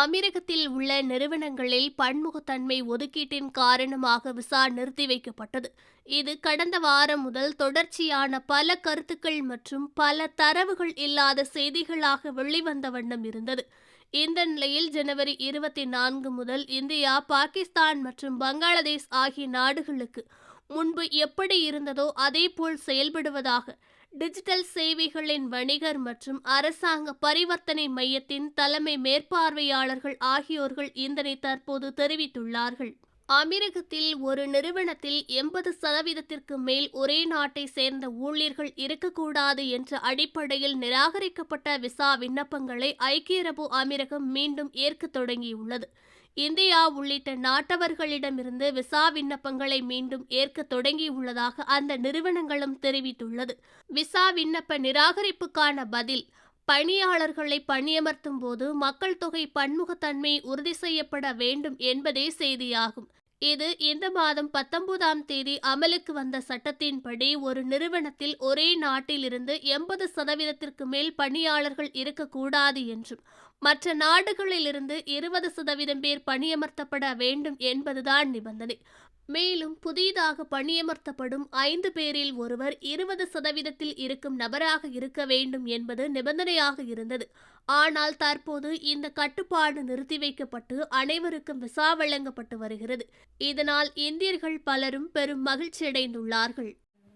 அமீரகத்தில் உள்ள நிறுவனங்களில் பன்முகத்தன்மை ஒதுக்கீட்டின் காரணமாக விசா நிறுத்தி வைக்கப்பட்டது. இது கடந்த வாரம் முதல் தொடர்ச்சியான பல கருத்துக்கள் மற்றும் பல தரவுகள் இல்லாத செய்திகளாக வெளிவந்த வண்ணம் இருந்தது. இந்த நிலையில் ஜனவரி இருபத்தி நான்கு முதல் இந்தியா பாகிஸ்தான் மற்றும் பங்களாதேஷ் ஆகிய நாடுகளுக்கு முன்பு எப்படி இருந்ததோ அதேபோல் செயல்படுவதாக டிஜிட்டல் சேவைகளின் வணிகர் மற்றும் அரசாங்க பரிவர்த்தனை மையத்தின் தலைமை மேற்பார்வையாளர்கள் ஆகியோர்கள் இதனை தற்போது தெரிவித்துள்ளார்கள். அமீரகத்தில் ஒரு நிறுவனத்தில் எண்பது சதவீதத்திற்கு மேல் ஒரே நாட்டை சேர்ந்த ஊழியர்கள் இருக்கக்கூடாது என்ற அடிப்படையில் நிராகரிக்கப்பட்ட விசா விண்ணப்பங்களை ஐக்கிய அரபு அமீரகம் மீண்டும் ஏற்கத் தொடங்கியுள்ளது. இந்தியா உள்ளிட்ட நாட்டவர்களிடமிருந்து விசா விண்ணப்பங்களை மீண்டும் ஏற்க தொடங்கியுள்ளதாக அந்த நிறுவனங்களும் தெரிவித்துள்ளது. விசா விண்ணப்ப நிராகரிப்புக்கான பதில் பணியாளர்களை பணியமர்த்தும் போது மக்கள் தொகை பன்முகத்தன்மை உறுதி செய்யப்பட வேண்டும் என்பதே செய்தியாகும். இது இந்த மாதம் பத்தொன்பதாம் தேதி அமலுக்கு வந்த சட்டத்தின்படி ஒரு நிறுவனத்தில் ஒரே நாட்டிலிருந்து எண்பது சதவீதத்திற்கு மேல் பணியாளர்கள் இருக்கக்கூடாது என்றும் மற்ற நாடுகளிலிருந்து இருபது சதவீதம் பேர் பணியமர்த்தப்பட வேண்டும் என்பதுதான் நிபந்தனை. மேலும் புதிதாக பணியமர்த்தப்படும் ஐந்து பேரில் ஒருவர் இருபது சதவீதத்தில் இருக்கும் நபராக இருக்க வேண்டும் என்பது நிபந்தனையாக இருந்தது. ஆனால் தற்போது இந்த கட்டுப்பாடு நிறுத்தி வைக்கப்பட்டு அனைவருக்கும் விசா வழங்கப்பட்டு வருகிறது. இதனால் இந்தியர்கள் பலரும் பெரும் மகிழ்ச்சியடைந்துள்ளார்கள்.